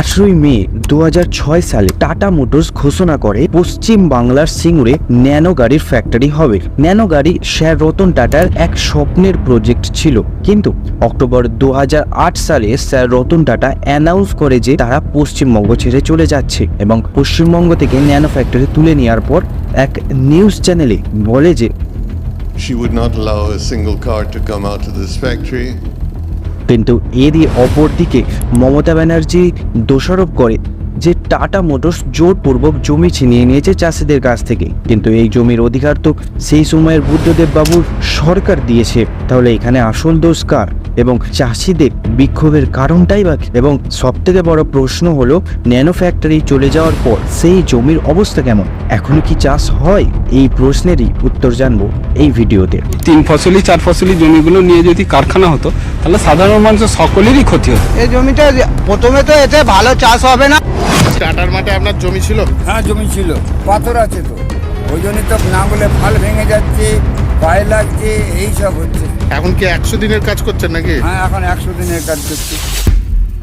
আঠারোই মে দু হাজার ছয় সালে টাটা মোটরস ঘোষণা করে, পশ্চিম বাংলার সিঙ্গুরে ন্যানো গাড়ির ফ্যাক্টরি হবে ন্যানো গাড়ি স্যার রতন টাটার এক স্বপ্নের প্রজেক্ট ছিল কিন্তু অক্টোবর দু হাজার আট সালে স্যার রতন টাটা অ্যানাউন্স করে যে তারা পশ্চিমবঙ্গ ছেড়ে চলে যাচ্ছে এবং পশ্চিমবঙ্গ থেকে ন্যানো ফ্যাক্টরি তুলে নেওয়ার পর এক নিউজ চ্যানেলে বলে যে, She would not allow a single car to come out of this factory. কিন্তু এরই অপর দিকে মমতা ব্যানার্জি দোষারোপ করে যে টাটা মোটরস জোরপূর্বক জমি ছিনিয়ে নিয়েছে চাষিদের কাছ থেকে। কিন্তু এই জমির অধিকার তো সেই সময়ের বুদ্ধদেব বাবুর সরকার দিয়েছে। তাহলে এখানে আসল দোষ কার? এবং চাষিদের বিক্ষোভের কারণটাই বা এবং সব থেকে বড় প্রশ্ন হলো ন্যানো ফ্যাক্টরি চলে যাওয়ার পর সেই জমির অবস্থা কেমন? এখনও কি চাষ হয়? এই প্রশ্নেরই উত্তর জানব এই ভিডিওতে। তিন ফসলি চার ফসলি জমিগুলো নিয়ে যদি কারখানা হতো তাহলে সাধারণ মানুষের সকলেরই ক্ষতি হতো। এই জমিটা প্রথমে তো এতে ভালো চাষ হবে না। টাটার মাঠে আপনার জমি ছিল? হ্যাঁ জমি ছিল। পাথর আছে তো। ওই জন্য তো নাঙ্গলে ফাল ভেঙে যাচ্ছে। পায়ে লাগছে এই সব হচ্ছে। এখন কি একশো দিনের কাজ করছেন নাকি? হ্যাঁ এখন একশো দিনের কাজ করছি।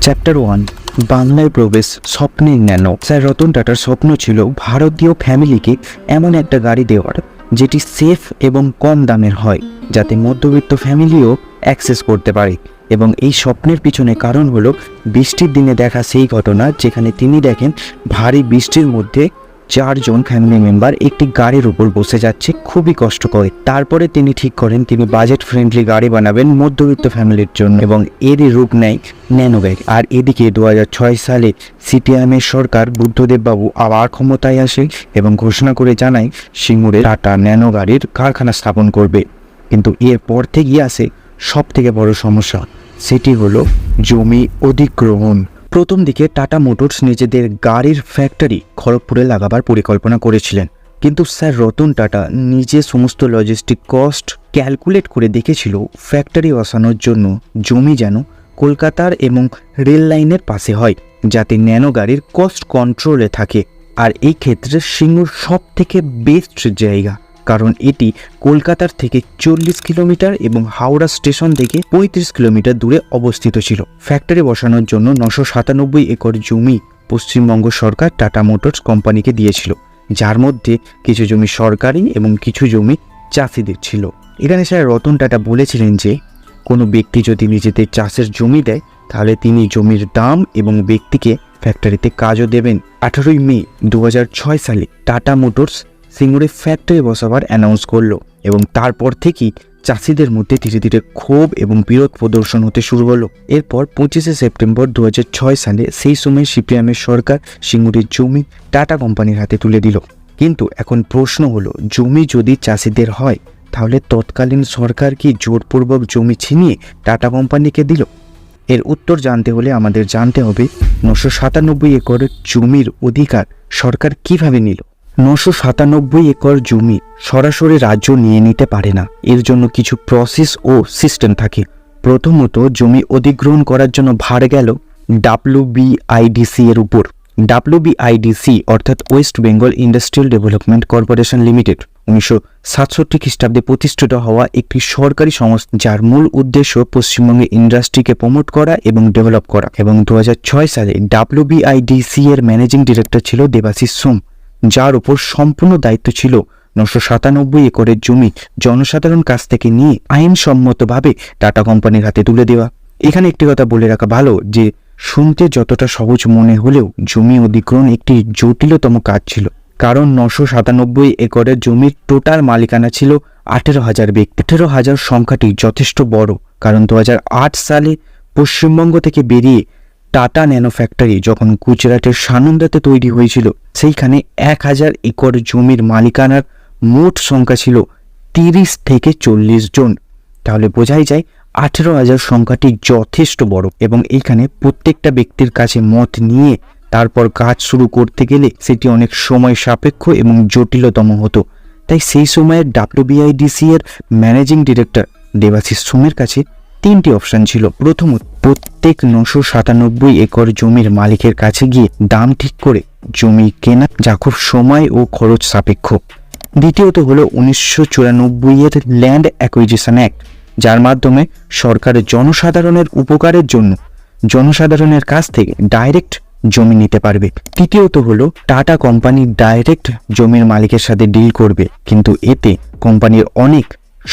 চ্যাপ্টার ওয়ান বাংলায় প্রবেশ স্বপ্নের ন্যানো। স্যার রতন টাটার স্বপ্ন ছিল ভারতীয় ফ্যামিলিকে এমন একটা গাড়ি দেওয়ার যেটি সেফ এবং কম দামের হয় যাতে মধ্যবিত্ত ফ্যামিলিও অ্যাক্সেস করতে পারে। এবং এই স্বপ্নের পিছনে কারণ হলো বৃষ্টির দিনে দেখা সেই ঘটনা যেখানে তিনি দেখেন ভারী বৃষ্টির মধ্যে চারজন ফ্যামিলি মেম্বার একটি গাড়ির উপর বসে যাচ্ছে, খুবই কষ্ট করে তারপরে তিনি ঠিক করেন, তিনি বাজেট ফ্রেন্ডলি গাড়ি বানাবেন মধ্যবিত্ত ফ্যামিলির জন্য এবং এরই রূপ নেয় ন্যানো ব্যাগ আর এদিকে দু হাজার ছয় সালে সিপিআইএমের সরকার বুদ্ধদেব বাবু আবার ক্ষমতায় আসে এবং ঘোষণা করে জানায়, সিঙ্গুরে টাটা ন্যানো গাড়ির কারখানা স্থাপন করবে। কিন্তু এরপর থেকেই আসে সব থেকে বড় সমস্যা, সেটি হলো জমি অধিগ্রহণ। প্রথম দিকে টাটা মোটরস নিজেদের গাড়ির ফ্যাক্টরি খড়গপুরে লাগাবার পরিকল্পনা করেছিলেন। কিন্তু স্যার, রতন টাটা নিজে সমস্ত লজিস্টিক কস্ট ক্যালকুলেট করে দেখেছিল ফ্যাক্টরি বসানোর জন্য জমি যেন কলকাতার এবং রেল লাইনের পাশে হয়, যাতে ন্যানো গাড়ির কস্ট কন্ট্রোলে থাকে। আর এই ক্ষেত্রে সিঙ্গুর সব থেকে বেস্ট জায়গা। কারণ এটি কলকাতার থেকে চল্লিশ কিলোমিটার এবং হাওড়া স্টেশন থেকে পঁয়ত্রিশ কিলোমিটার দূরে অবস্থিত ছিল। ফ্যাক্টরি বসানোর জন্য নশো সাতানব্বই একর জমি পশ্চিমবঙ্গ সরকার টাটা মোটরস কোম্পানিকে দিয়েছিল, যার মধ্যে কিছু জমি সরকারি এবং কিছু জমি চাষিদের ছিল। এখানে স্যার রতন টাটা বলেছিলেন যে, কোনো ব্যক্তি যদি নিজেদের চাষের জমি দেয়, তাহলে তিনি জমির দাম এবং ব্যক্তিকে ফ্যাক্টরিতে কাজও দেবেন। আঠারোই মে দু হাজার ছয় সালে টাটা মোটরস সিঙ্গুরে ফ্যাক্টরি বসাবার অ্যানাউন্স করল এবং তারপর থেকেই চাষিদের মধ্যে ধীরে ধীরে ক্ষোভ এবং বিরোধ প্রদর্শন হতে শুরু হলো। এরপর পঁচিশে সেপ্টেম্বর দু হাজার ছয় সালে সেই সময় সিপিএমের সরকার সিঙ্গুরের জমি টাটা কোম্পানির হাতে তুলে দিল। কিন্তু এখন প্রশ্ন হলো, জমি যদি চাষিদের হয়, তাহলে তৎকালীন সরকার কি জোরপূর্বক জমি ছিনিয়ে টাটা কোম্পানিকে দিল? এর উত্তর জানতে হলে আমাদের জানতে হবে, নশো সাতানব্বই একর জমির অধিকার সরকার কীভাবে নিল? নশো সাতানব্বই একর জমি সরাসরি রাজ্য নিয়ে নিতে পারে না। এর জন্য কিছু প্রসেস ও সিস্টেম থাকে। প্রথমত, জমি অধিগ্রহণ করার জন্য ভার গেল ডাব্লিউবিআইডিসি এর উপর। ডাব্লিউবিআইডিসি অর্থাৎ West Bengal Industrial Development Corporation Limited, উনিশশো সাতষট্টি খ্রিস্টাব্দে প্রতিষ্ঠিত হওয়া একটি সরকারি সংস্থা যার মূল উদ্দেশ্য পশ্চিমবঙ্গে ইন্ডাস্ট্রিকে প্রমোট করা এবং ডেভেলপ করা। এবং দু হাজার ছয় সালে ডাব্লিউবিআইডিসি এর ম্যানেজিং ডিরেক্টর ছিল দেবাশিস সোম। যার উপর সম্পূর্ণ দায়িত্ব ছিল নশো সাতানব্বই একরের জমি জনসাধারণ কাছ থেকে নিয়ে আইনসম্মতভাবে টাটা কোম্পানির হাতে তুলে দেওয়া। এখানে একটি কথা বলে রাখা ভালো যে, শুনতে যতটা সহজ মনে হলেও জমি অধিগ্রহণ একটি জটিলতম কাজ ছিল। কারণ নশো সাতানব্বই একরের জমির টোটাল মালিকানা ছিল আঠেরো হাজার ব্যক্তি। আঠেরো হাজার সংখ্যাটি যথেষ্ট বড়। কারণ দু হাজার আট সালে পশ্চিমবঙ্গ থেকে বেরিয়ে টাটা ন্যানো ফ্যাক্টরি যখন গুজরাটের সানন্দাতে তৈরি হয়েছিল, সেইখানে এক হাজার একর জমির মালিকানার মোট সংখ্যা ছিল তিরিশ থেকে চল্লিশ জন। তাহলে বোঝাই যায় আঠেরো হাজার সংখ্যাটি যথেষ্ট বড় এবং এইখানে প্রত্যেকটা ব্যক্তির কাছে মত নিয়ে তারপর কাজ শুরু করতে গেলে সেটি অনেক সময় সাপেক্ষ এবং জটিলতম হতো। তাই সেই সময়ের ডাব্লিউবিআইডিসি এর ম্যানেজিং ডিরেক্টর দেবাশিস সোমের কাছে তিনটি অপশন ছিল। প্রথমত প্রত্যেক নশো সাতানব্বই একর জমির মালিকের কাছে গিয়ে দাম ঠিক করে জমি কেনা যা খুব সময় ও খরচ সাপেক্ষ। দ্বিতীয়ত হলো উনিশশো চুরানব্বই এর ল্যান্ড অ্যাকুইজিশন অ্যাক্ট যার মাধ্যমে সরকার জনসাধারণের উপকারের জন্য জনসাধারণের কাছ থেকে ডাইরেক্ট জমি নিতে পারবে। তৃতীয়ত হলো টাটা কোম্পানি ডাইরেক্ট জমির মালিকের সাথে ডিল করবে, কিন্তু এতে কোম্পানির অনেক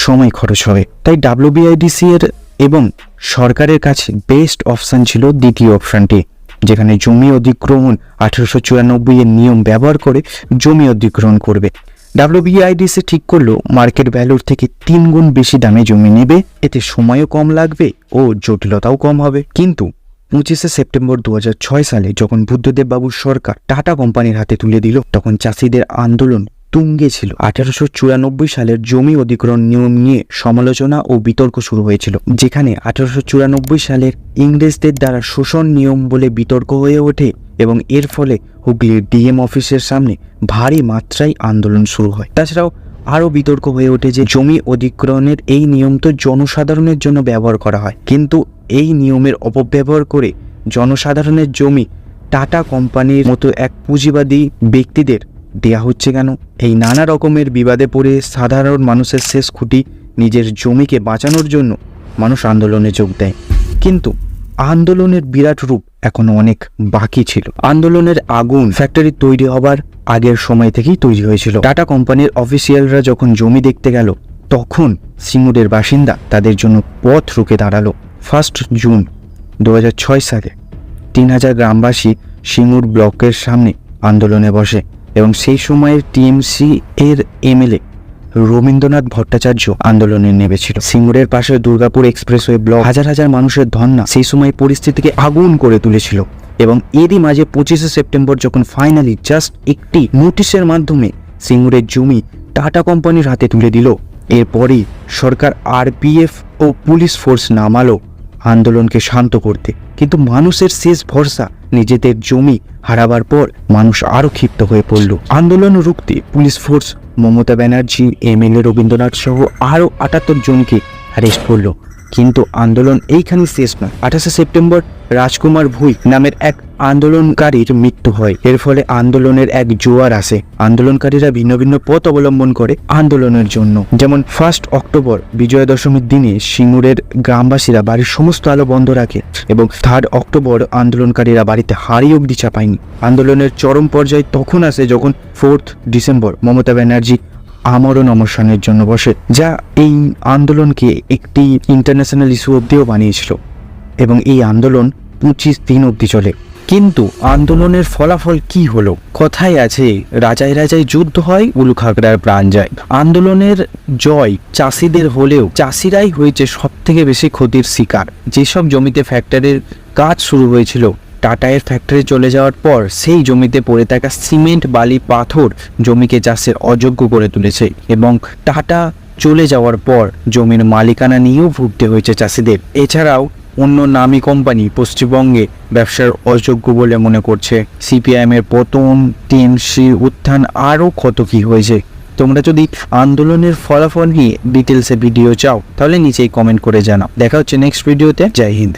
সময় খরচ হবে। তাই ডাব্লিউবিআইডিসি এর এবং সরকারের কাছে বেস্ট অপশান ছিল দ্বিতীয় অপশনটি যেখানে জমি অধিগ্রহণ আঠারোশো চুরানব্বই এর নিয়ম ব্যবহার করে জমি অধিগ্রহণ করবে। ডাব্লিউবিআইডিসি ঠিক করল মার্কেট ভ্যালুর থেকে তিন গুণ বেশি দামে জমি নেবে, এতে সময়ও কম লাগবে ও জটিলতাও কম হবে। কিন্তু পঁচিশে সেপ্টেম্বর দু হাজার ছয় সালে যখন বুদ্ধদেব বাবুর সরকার টাটা কোম্পানির হাতে তুলে দিল, তখন চাষিদের আন্দোলন তুঙ্গে ছিল। আঠারোশো চুরানব্বই সালের জমি অধিগ্রহণ নিয়ম নিয়ে সমালোচনা ও বিতর্ক শুরু হয়েছিল, যেখানে আঠারোশো চুরানব্বই সালের ইংরেজদের দ্বারা শোষণ নিয়ম বলে বিতর্ক হয়ে ওঠে এবং এর ফলে হুগলির ডিএম অফিসের সামনে ভারী মাত্রায় আন্দোলন শুরু হয়। তাছাড়াও আরও বিতর্ক হয়ে ওঠে যে জমি অধিগ্রহণের এই নিয়ম তো জনসাধারণের জন্য ব্যবহার করা হয়, কিন্তু এই নিয়মের অপব্যবহার করে জনসাধারণের জমি টাটা কোম্পানির মতো এক পুঁজিবাদী ব্যক্তিদের দেয়া হচ্ছে কেন? এই নানা রকমের বিবাদে পড়ে সাধারণ মানুষের শেষ খুঁটি নিজের জমিকে বাঁচানোর জন্য মানুষ আন্দোলনে যোগ দেয়। কিন্তু আন্দোলনের বিরাট রূপ এখনও অনেক বাকি ছিল। আন্দোলনের আগুন ফ্যাক্টরি তৈরি হবার আগের সময় থেকেই তৈরি হয়েছিল। টাটা কোম্পানির অফিসিয়ালরা যখন জমি দেখতে গেল, তখন সিঙ্গুরের বাসিন্দা তাদের জন্য পথ রুখে দাঁড়াল। ফার্স্ট জুন দু হাজার ছয় সালে তিন হাজার গ্রামবাসী সিঙ্গুর ব্লকের সামনে আন্দোলনে বসে। এবং সেই সময়ের টিএমসি এর এমএলএ রবীন্দ্রনাথ ভট্টাচার্য আন্দোলনে নেমেছিল। সিঙ্গুরের পাশে দুর্গাপুর এক্সপ্রেসওয়ে ব্লক হাজার হাজার মানুষের ধর্না সেই সময় পরিস্থিতিকে আগুন করে তুলেছিল এবং এরই মাঝে পঁচিশে সেপ্টেম্বর যখন ফাইনালি জাস্ট একটি নোটিশের মাধ্যমে সিঙ্গুরের জমি টাটা কোম্পানির হাতে তুলে দিল, এরপরই সরকার আরপিএফ ও পুলিশ ফোর্স নামালো আন্দোলনকে শান্ত করতে। কিন্তু মানুষের শেষ ভরসা নিজেদের জমি হারাবার পর মানুষ আরও ক্ষিপ্ত হয়ে পড়ল। আন্দোলন রুখতে police force, Mamata Banerjee, MLA Rabindranath সহ আরও আটাত্তর জনকে অ্যারেস্ট করল। কিন্তু আন্দোলন এইখানে শেষ নয়। আঠাশে সেপ্টেম্বর রাজকুমার ভুই নামের এক আন্দোলনকারীর মৃত্যু হয়। এর ফলে আন্দোলনের এক জোয়ার আসে। আন্দোলনকারীরা ভিন্ন ভিন্ন পথ অবলম্বন করে আন্দোলনের জন্য। যেমন ফার্স্ট অক্টোবর বিজয়া দশমীর দিনে সিঙ্গুরের গ্রামবাসীরা বাড়ির সমস্ত আলো বন্ধ রাখে এবং থার্ড অক্টোবর আন্দোলনকারীরা বাড়িতে হাড়ি অবধি চাপায়নি। আন্দোলনের চরম পর্যায়ে তখন আসে যখন ফোর্থ ডিসেম্বর মমতা ব্যানার্জি আমরণ অমরসানের জন্য বসে, যা এই আন্দোলনকে একটি ইন্টারন্যাশনাল ইস্যু অব্দিও বানিয়েছিল। এবং এই আন্দোলন পঁচিশ দিন অবধি চলে। কিন্তু আন্দোলনের ফলাফল কি হলো? কথায় আছে, রাজায় রাজায় যুদ্ধ হয় উলুখাগড়ার প্রাণ যায়। আন্দোলনের জয় চাষিদের হলেও চাষিরাই হয়েছে সব থেকে বেশি ক্ষতির শিকার। যেসব জমিতে ফ্যাক্টরির কাজ শুরু হয়েছিল, টাটায়ের ফ্যাক্টরি চলে যাওয়ার পর সেই জমিতে পড়ে থাকা সিমেন্ট বালি, পাথর জমিকে চাষের অযোগ্য করে তুলেছে এবং টাটা চলে যাওয়ার পর জমির মালিকানা নিয়েও ভুগতে হয়েছে চাষিদের। এছাড়াও অন্য নামী কোম্পানি পশ্চিমবঙ্গে ব্যবসার অযোগ্য বলে মনে করছে। সিপিআইএম এর পতন, টিএমসির উত্থান আরও কত কি হয়েছে? তোমরা যদি আন্দোলনের ফলাফল নিয়ে ডিটেলসে ভিডিও চাও, তাহলে নিচেই কমেন্ট করে জানাও। দেখা হচ্ছে নেক্সট ভিডিওতে জয় হিন্দ।